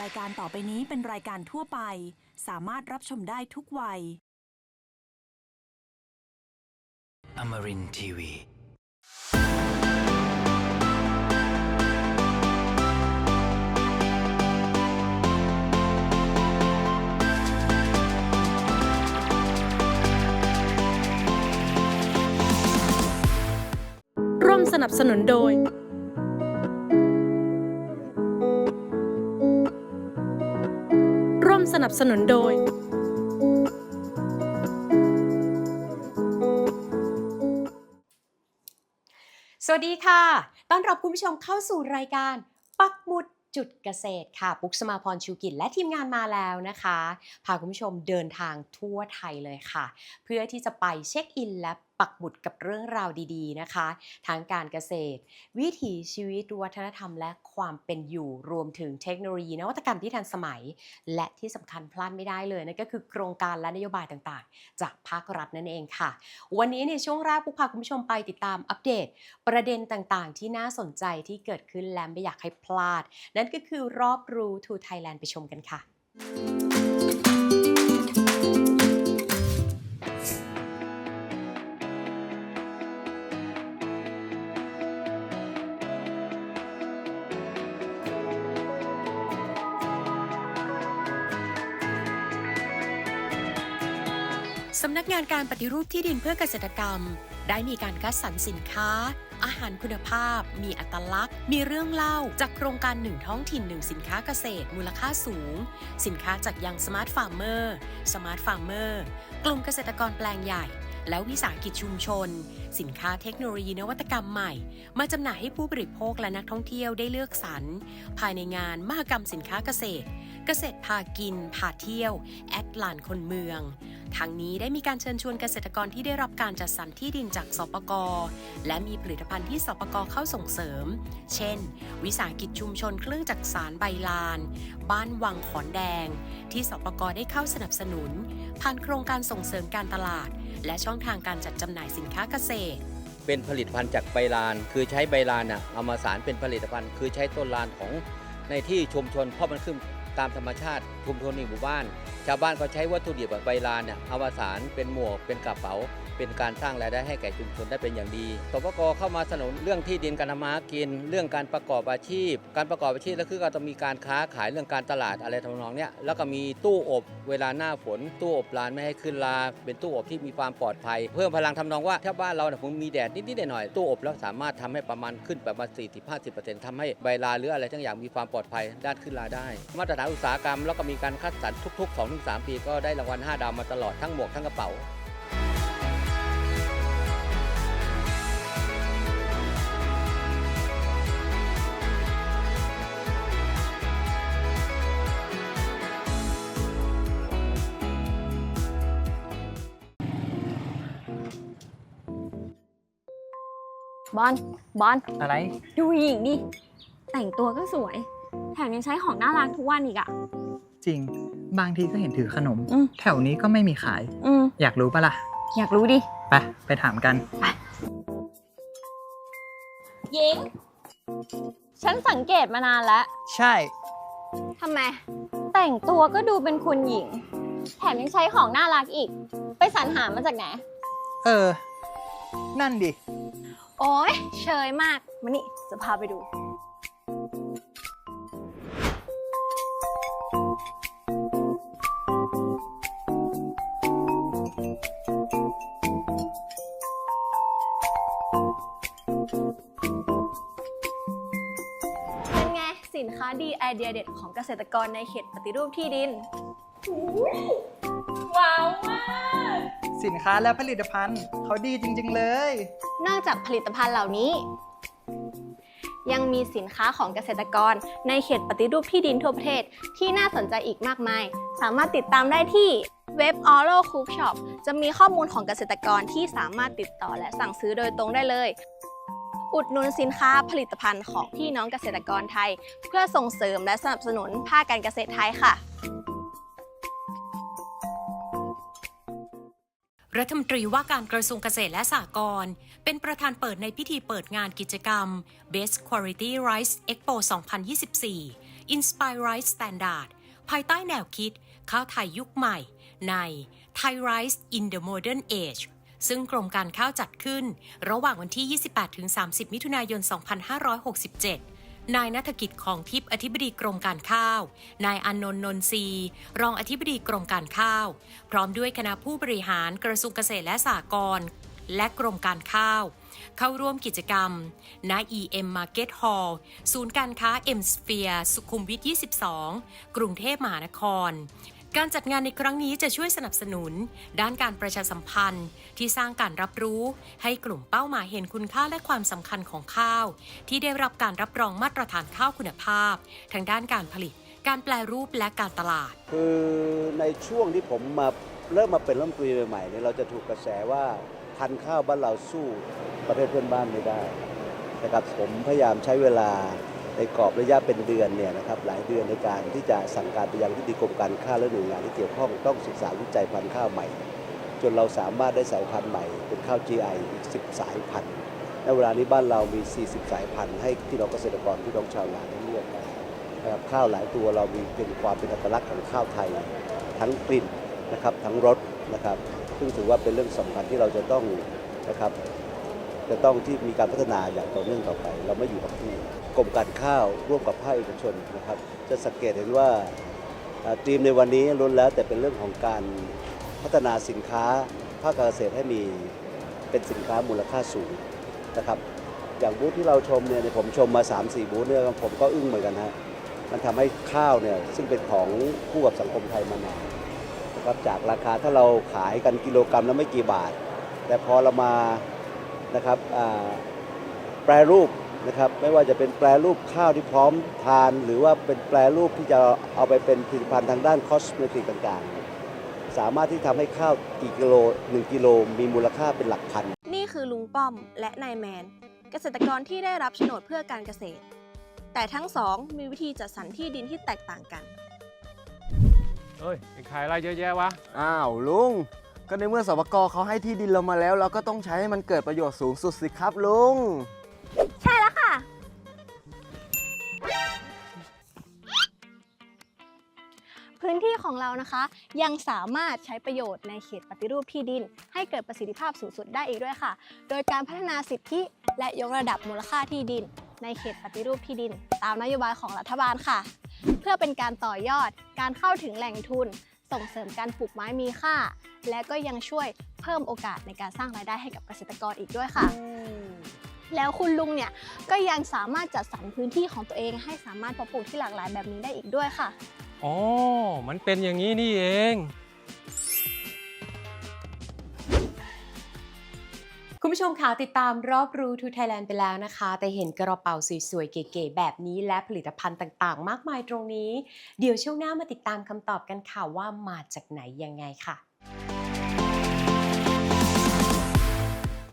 รายการต่อไปนี้เป็นรายการทั่วไป สามารถรับชมได้ทุกวัย Amarin Tiwi. ร่วมสนับสนุนโดย ร่วมสนับสนุนโดย สวัสดีค่ะ ต้อนรับคุณผู้ชมเข้าสู่รายการปักหมุดจุดเกษตรค่ะ ปุ๊กสมาพรชูกิจและทีมงานมาแล้วนะคะ พาคุณผู้ชมเดินทางทั่วไทยเลยค่ะ เพื่อที่จะไปเช็คอินและ ปักหมุดกับเรื่องราวดีๆนะคะ ทางการเกษตร วิถีชีวิตวัฒนธรรมและความเป็นอยู่รวมถึงเทคโนโลยีนวัตกรรมที่ทันสมัย และที่สำคัญพลาดไม่ได้เลยนั่นก็คือโครงการและนโยบายต่างๆ จากภาครัฐนั่นเองค่ะ วันนี้ในช่วงแรกปุ๊กพาคุณผู้ชมไปติดตามอัปเดต ประเด็นต่างๆ ที่น่าสนใจที่เกิดขึ้นและไม่อยากให้พลาด นั่นก็คือรอบรู้ทูไทยแลนด์ไปชมกันค่ะ สำนักงานการปฏิรูปที่ดินเพื่อเกษตรกรรม ได้มีการคัดสรรสินค้า อาหารคุณภาพ มีอัตลักษณ์ มีเรื่องเล่า จากโครงการหนึ่งท้องถิ่นหนึ่งสินค้าเกษตร มูลค่าสูง สินค้าจากยังสมาร์ทฟาร์มเมอร์สมาร์ทฟาร์มเมอร์กลุ่มเกษตรกรแปลงใหญ่ และวิสาหกิจชุมชน สินค้าเทคโนโลยีนวัตกรรมใหม่ มาจำหน่ายให้ผู้บริโภคและนักท่องเที่ยวได้เลือกสรร ภายในงานมหกรรมสินค้าเกษตร เกษตรพากิน พาเที่ยว แอดลานคนเมืองทางนี้ได้มีการเชิญชวนเกษตรกรที่ได้รับการจัดสรรที่ดินจากสปกและมีผลิตภัณฑ์ที่สปกเข้าส่งเสริม เช่น วิสาหกิจชุมชนเครื่องจักสารใบลาน บ้านวังขอนแดง ที่สปกได้เข้าสนับสนุนผ่านโครงการส่งเสริมการตลาด และช่องทางการจัดจำหน่ายสินค้าเกษตร เป็นผลิตภัณฑ์จากใบลาน คือใช้ใบลานน่ะเอามาสารเป็นผลิตภัณฑ์ คือใช้ต้นลานของในที่ชุมชนเพราะมันขึ้นตามธรรมชาติชุมชนในหมู่บ้าน ชาวบ้านก็ใช้วัตถุดิบแบบใบลานเนี่ยเอามาสารเป็นหมวกเป็นกระเป๋า เป็นการสร้างรายได้ให้แก่ชุมชนได้เป็นอย่างดีสปกเข้ามาสนับสนุนเรื่องที่ดินการทำมาหากิน เรื่องการประกอบอาชีพ การประกอบอาชีพแล้วคือก็ต้องมีการค้าขายเรื่องการตลาดอะไรทำนองเนี้ยแล้วก็มีตู้อบเวลาหน้าฝน ตู้อบลานไม่ให้ขึ้นลา เป็นตู้อบที่มีความปลอดภัย เพิ่มพลังทำนองว่าถ้าบ้านเราเนี่ยผมมีแดดนิดๆหน่อยๆตู้อบแล้วสามารถทำให้ประมาณขึ้นประมาณ 40-50%ทำให้ใบลาหรืออะไรทั้งอย่างมีความปลอดภัยด้านขึ้นลาได้ มาตรฐานอุตสาหกรรมแล้วก็มีการคัดสรรทุก ๆ 2-3 ปีก็ได้รางวัล 5 ดาวมาตลอดทั้งหมวกทั้งกระเป๋าบอลบอลอะไร ดูหญิงดิ แต่งตัวก็สวย แถมยังใช้ของน่ารักทุกวันอีกอะ จริง บางทีก็เห็นถือขนม อืม แถวนี้ก็ไม่มีขาย อืม อยากรู้ปะล่ะ อยากรู้ดิ ไป ไปถามกัน หญิง ฉันสังเกตมานานแล้ว ใช่ ทำไม แต่งตัวก็ดูเป็นคุณหญิง แถมยังใช้ของน่ารักอีก ไปสรรหามาจากไหน เออ นั่นดิ โอ้ยเชยมาก มานี่จะพาไปดู เสินค้าดีไอเดียเด็ดของเกษตรกรในเขตปฏิรูปที่ดิน ว้าวมาก สินค้าและผลิตภัณฑ์เขาดีจริง ๆ เลย นอกจากผลิตภัณฑ์เหล่านี้ ยังมีสินค้าของเกษตรกรในเขตปฏิรูปที่ดินทั่วประเทศที่น่าสนใจอีกมากมาย สามารถติดตามได้ที่เว็บ o r o Cook Shop จะมีข้อมูลของเกษตรกรที่สามารถติดต่อและสั่งซื้อโดยตรงได้เลย อุดหนุนสินค้าผลิตภัณฑ์ของพี่น้องเกษตรกรไทย เพื่อส่งเสริมและสนับสนุนภาคการเกษตรไทยค่ะ รัฐมนตรีว่าการกระทรวงเกษตรและสหกรณ์เป็นประธานเปิดในพิธีเปิดงานกิจกรรม Best Quality Rice Expo 2024 Inspire Rice Standard ภายใต้แนวคิดข้าวไทยยุคใหม่ใน Thai Rice in the Modern Age ซึ่งกรมการข้าวจัดขึ้น ระหว่างวันที่ 28-30 มิถุนายน 2567นายนัฐกิจของทิพย์อธิบดีกรมการข้าว นายอนนท์นนทรีรองอธิบดีกรมการข้าว พร้อมด้วยคณะผู้บริหารกระทรวงเกษตรและสหกรณ์และกรมการข้าว เข้าร่วมกิจกรรม ณ EM Market Hall ศูนย์การค้า M Sphere สุขุมวิท 22 กรุงเทพมหานคร การจัดงานในครั้งนี้จะช่วยสนับสนุน ด้านการประชาสัมพันธ์ ที่สร้างการรับรู้ ให้กลุ่มเป้าหมายเห็นคุณค่าและความสำคัญของข้าว ที่ได้รับการรับรองมาตรฐานข้าวคุณภาพ ทางด้านการผลิต การแปลรูปและการตลาด คือในช่วงที่ผมมาเริ่มมาเป็นรัฐมนตรีใหม่ๆเนี่ยเราจะถูกกระแสว่าพันธุ์ข้าวบ้านเราสู้ประเทศเพื่อนบ้านไม่ได้นะครับผมพยายามใช้เวลา ในกรอบระยะเป็นเดือนเนี่ยนะครับหลายเดือนในการที่จะสั่งการไปยังที่ดีกรมการข้าวและหน่วยงานที่เกี่ยวข้องต้องศึกษาวิจัยพันธุ์ข้าวใหม่ จนเราสามารถได้สายพันธุ์ใหม่ เป็นข้าว GI อีก10 สายพันธุ์ในเวลานี้บ้านเรามี 40 สายพันธุ์ให้พี่น้องเกษตรกรพี่น้องชาวนาได้เลือกนะครับข้าวหลายตัวเรามีเป็นความเป็นอัตลักษณ์ของข้าวไทย ทั้งกลิ่นนะครับทั้งรสนะครับซึ่งถือว่าเป็นเรื่องสำคัญที่เราจะต้องนะครับจะต้องที่มีการพัฒนาอย่างต่อเนื่องต่อไป เราไม่อยู่กับที่ กรมการข้าวร่วมกับภาคเอกชนนะครับ จะสังเกตเห็นว่าทีมในวันนี้ล้นแล้วแต่เป็นเรื่องของการพัฒนาสินค้าภาคการเกษตรให้มีเป็นสินค้ามูลค่าสูงนะครับ อย่างบูธที่เราชมเนี่ยผมชมมา 3-4 บูธเนี่ยผมก็อึ้งเหมือนกันฮะมันทำให้ข้าวเนี่ยซึ่งเป็นของคู่กับสังคมไทยมานานนะครับจากราคาถ้าเราขายกันกิโลกรัมละไม่กี่บาท แต่พอเรามานะครับแปรรูป นะครับไม่ว่าจะเป็นแปรรูปข้าวที่พร้อมทาน หรือว่าเป็นแปรรูปที่จะเอาไปเป็นผลิตภัณฑ์ทางด้านคอสเมติกต่างๆ สามารถที่ทำให้ข้าวกี่กิโล1กิโลมีมูลค่าเป็นหลักพัน นี่คือลุงป้อมและนายแมน เกษตรกรที่ได้รับโฉนดเพื่อการเกษตร แต่ทั้งสองมีวิธีจัดสรรที่ดินที่แตกต่างกันเอ้ยไอ้ขายอะไรเยอะแยะวะ อ้าวลุง ก็ในเมื่อสปกเขาให้ที่ดินเรามาแล้ว เราก็ต้องใช้ให้มันเกิดประโยชน์สูงสุดสิครับลุง เรานะคะ ยังสามารถใช้ประโยชน์ในเขตปฏิรูปที่ดิน ให้เกิดประสิทธิภาพสูงสุดได้อีกด้วยค่ะ โดยการพัฒนาสิทธิและยกระดับมูลค่าที่ดิน ในเขตปฏิรูปที่ดิน ตามนโยบายของรัฐบาลค่ะ เพื่อเป็นการต่อยอดการเข้าถึงแหล่งทุน ส่งเสริมการปลูกไม้มีค่า และก็ยังช่วยเพิ่มโอกาสในการสร้างรายได้ให้กับเกษตรกรอีกด้วยค่ะแล้วคุณลุงเนี่ยก็ยังสามารถจัดสรรพื้นที่ของตัวเองให้สามารถเพาะปลูกที่หลากหลายแบบนี้ได้อีกด้วยค่ะ อ๋อ มันเป็นอย่างนี้นี่เอง คุณผู้ชมคะติดตามรอบรู้ทูไทยแลนด์ไปแล้วนะคะ แต่เห็นกระเป๋าสวยๆ เก๋ๆแบบนี้และผลิตภัณฑ์ต่างๆ มากมายตรงนี้ เดี๋ยวช่วงหน้ามาติดตามคำตอบกันค่ะว่ามาจากไหนยังไงค่ะ